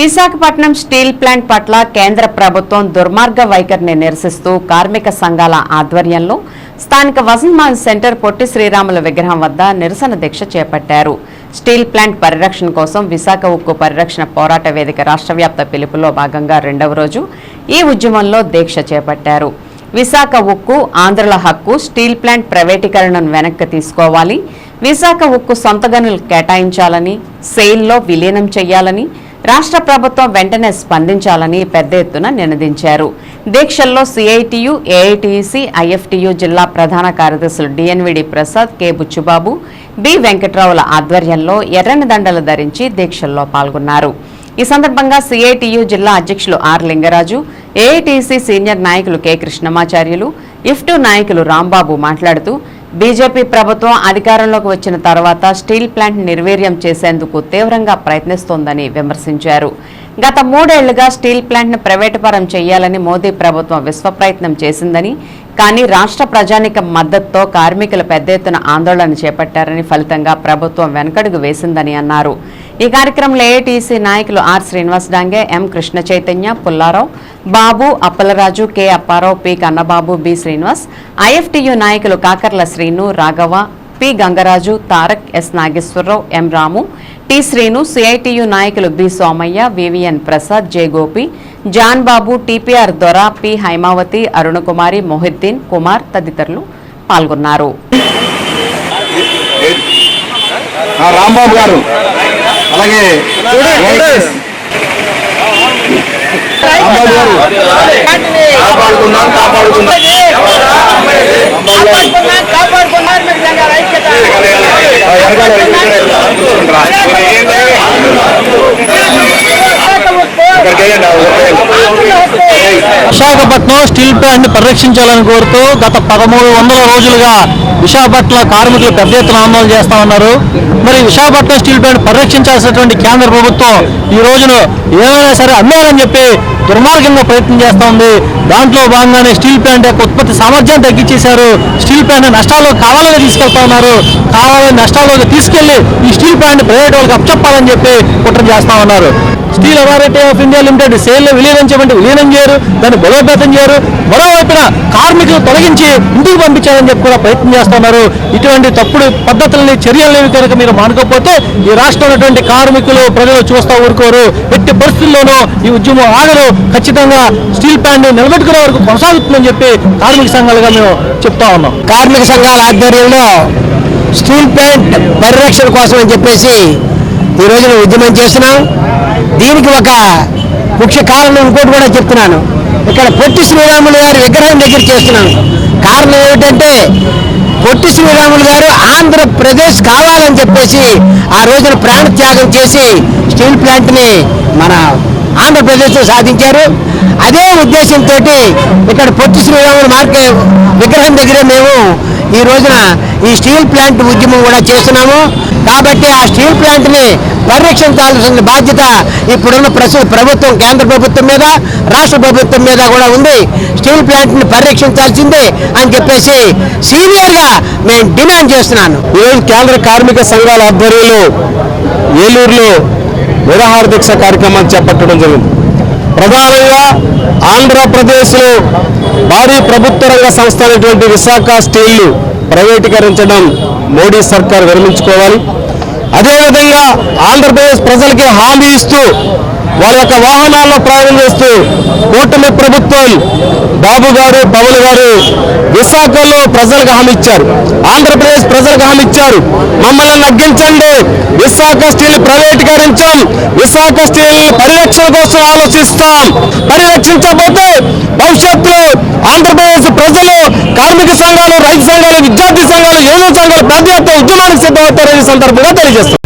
Visakhapatnam steel plant పట్ల కేంద్ర ప్రభుత్వం దుర్మార్గ వైఖరిని నిరసిస్తూ కార్మిక సంఘాల ఆధ్వర్యంలో స్థానిక వసంతమాన్ సెంటర్ పొట్టి శ్రీరాముల విగ్రహం వద్ద నిరసన దీక్ష చేపట్టారు. స్టీల్ ప్లాంట్ పరిరక్షణ కోసం విశాఖ ఉక్కు పరిరక్షణ పోరాట వేదిక రాష్ట్ర వ్యాప్త పిలుపులో భాగంగా రెండవ రోజు ఈ ఉద్యమంలో దీక్ష చేపట్టారు. విశాఖ ఉక్కు ఆంధ్రుల హక్కు స్టీల్ ప్లాంట్ ప్రైవేటీకరణను వెనక్కి తీసుకోవాలి. విశాఖ ఉక్కు సొంత గనులు కేటాయించాలని సెయిల్లో విలీనం చేయాలని రాష్ట్ర ప్రభుత్వం వెంటనే స్పందించాలని పెద్ద ఎత్తున నినదించారు. దీక్షల్లో సిఐటియు ఏఐటిసి ఐఎఫ్టియు జిల్లా ప్రధాన కార్యదర్శులు DNVD Prasad K Buchibabu B వెంకట్రావుల ఆధ్వర్యంలో ఎర్రని దండలు ధరించి దీక్షల్లో పాల్గొన్నారు. ఈ సందర్భంగా సిఐటియు జిల్లా అధ్యక్షులు ఆర్ లింగరాజు ఏఐటిసి సీనియర్ నాయకులు కె కృష్ణమాచార్యులు ఇఫ్టు నాయకులు రాంబాబు మాట్లాడుతూ బీజేపీ ప్రభుత్వం అధికారంలోకి వచ్చిన తర్వాత స్టీల్ ప్లాంట్ నిర్వీర్యం చేసేందుకు తీవ్రంగా ప్రయత్నిస్తోందని విమర్శించారు. గత మూడేళ్ళుగా స్టీల్ ప్లాంట్ను ప్రైవేటుపరం చేయాలని మోదీ ప్రభుత్వం విశ్వప్రయత్నం చేసిందని కానీ రాష్ట్ర ప్రజానిక మద్దతుతో కార్మికులు పెద్ద ఎత్తున ఆందోళన చేపట్టారని ఫలితంగా ప్రభుత్వం వెనకడుగు వేసిందని అన్నారు. ఈ కార్యక్రమంలో ఏటీసీ నాయకులు R Srinivas Dange M Krishna Chaitanya Pullarao Babu Appalaraju K Apparao P Kannababu B Srinivas IFTU నాయకులు Kakarla Srinu Raghava P Gangaraju Tarak S Nageswararao M Ramu T Srinu CITU నాయకులు B Somaiah VVN Prasad J Gopi John Babu TPR Dora P Hymavathi Arunakumari Mohiddin Kumar తదితరులు పాల్గొన్నారు. రాంబాబు గారు. అలాగే గారు కాపాడుకున్నాం కాపాడుకున్నాం Visakhapatnam steel plant పరిరక్షించాలని కోరుతూ గత పదమూడు వందల రోజులుగా విశాఖపట్నం కార్మికులు పెద్ద ఎత్తున ఆందోళన చేస్తా ఉన్నారు. మరి విశాఖపట్నం స్టీల్ ప్లాంట్ పరిరక్షించాల్సినటువంటి కేంద్ర ప్రభుత్వం ఈ రోజున ఏమైనా సరే అమ్మేయాలని చెప్పి దుర్మార్గంగా ప్రయత్నం చేస్తా ఉంది. దాంట్లో భాగంగానే స్టీల్ ప్లాంట్ యొక్క ఉత్పత్తి సామర్థ్యాన్ని తగ్గించేశారు. స్టీల్ ప్లాంట్ నష్టాల్లో కావాలని తీసుకెళ్తా ఉన్నారు. కావాలని నష్టాల్లోకి తీసుకెళ్ళి ఈ స్టీల్ ప్లాంట్ ప్రైవేట్ వాళ్ళకి అప్పచెప్పాలని చెప్పి కుట్ర చేస్తా ఉన్నారు. Steel authority of India limited సేల్లో విలీనం చేయమంటే విలీనం చేయరు దాన్ని బలోపేతం చేయరు. మరోవైపున కార్మికులు తొలగించి ఇంటికి పంపించాలని చెప్పి కూడా ప్రయత్నం చేస్తున్నారు. ఇటువంటి తప్పుడు పద్ధతులని చర్యలని కనుక మీరు మానుకోకపోతే ఈ రాష్ట్రంలో ఉన్నటువంటి కార్మికులు ప్రజలు చూస్తూ ఊరుకోరు. ఎట్టి పరిస్థితుల్లోనూ ఈ ఉద్యమం ఆగరు ఖచ్చితంగా స్టీల్ ప్లాంట్ నిలబెట్టుకునే వరకు కొనసాగుతుందని చెప్పి కార్మిక సంఘాలుగా మేము చెప్తా ఉన్నాం. కార్మిక సంఘాల ఆధ్వర్యంలో స్టీల్ ప్లాంట్ పరిరక్షణ కోసం అని చెప్పేసి ఈ రోజున ఉద్యమం చేస్తున్నాం. దీనికి ఒక ముఖ్య కారణం ఇంకోటి కూడా చెప్తున్నాను. ఇక్కడ పొట్టి శ్రీరాములు గారి విగ్రహం దగ్గర చేస్తున్నాను. కారణం ఏమిటంటే పొట్టి శ్రీరాములు గారు ఆంధ్రప్రదేశ్ కావాలని చెప్పేసి ఆ రోజున ప్రాణత్యాగం చేసి స్టీల్ ప్లాంట్ని మన ఆంధ్రప్రదేశ్లో సాధించారు. అదే ఉద్దేశంతో ఇక్కడ పొట్టి శ్రీరాములు మార్కెట్ విగ్రహం దగ్గరే మేము ఈ రోజున ఈ స్టీల్ ప్లాంట్ ఉద్యమం కూడా చేస్తున్నాము. కాబట్టి ఆ స్టీల్ ప్లాంట్ని పరిరక్షించాల్సిన బాధ్యత ఇప్పుడున్న ప్రస్తుత ప్రభుత్వం కేంద్ర ప్రభుత్వం మీద రాష్ట్ర ప్రభుత్వం మీద కూడా ఉంది. స్టీల్ ప్లాంట్ని పరిరక్షించాల్సిందే అని చెప్పేసి సీనియర్గా మేము డిమాండ్ చేస్తున్నాను. ఈరోజు కేంద్ర కార్మిక సంఘాల ఆధ్వర్యంలో ఏలూరులో నిరాహార దీక్ష కార్యక్రమాన్ని చేపట్టడం జరిగింది. ప్రధానంగా ఆంధ్రప్రదేశ్లో భారీ ప్రభుత్వ రంగ సంస్థ అయినటువంటి విశాఖ స్టీల్ను ప్రైవేటీకరించడం మోడీ సర్కార్ విరమించుకోవాలి. అదేవిధంగా ఆంధ్రప్రదేశ్ ప్రజలకి హామీ ఇస్తూ వాళ్ళ యొక్క వాహనాల్లో ప్రయాణం చేస్తూ కూటమి ప్రభుత్వం బాబు గారు పవన్ గారు విశాఖలో ప్రజలకు హామీ ఇచ్చారు. ఆంధ్రప్రదేశ్ ప్రజలకు హామీ ఇచ్చారు. మమ్మల్ని నగ్గించండి. విశాఖ స్టీల్ ప్రైవేటీకరించాం. విశాఖ స్టీల్ పరిరక్షణ కోసం ఆలోచిస్తాం. పరిరక్షించకపోతే భవిష్యత్తులో ఆంధ్రప్రదేశ్ ప్రజలు కార్మిక సంఘాలు రైతు సంఘాలు విద్యార్థి సంఘాలు యువజన సంఘాలు పెద్ద ఎత్తున ఉద్యమానికి సిద్ధమవుతారని సందర్భంగా తెలియజేస్తారు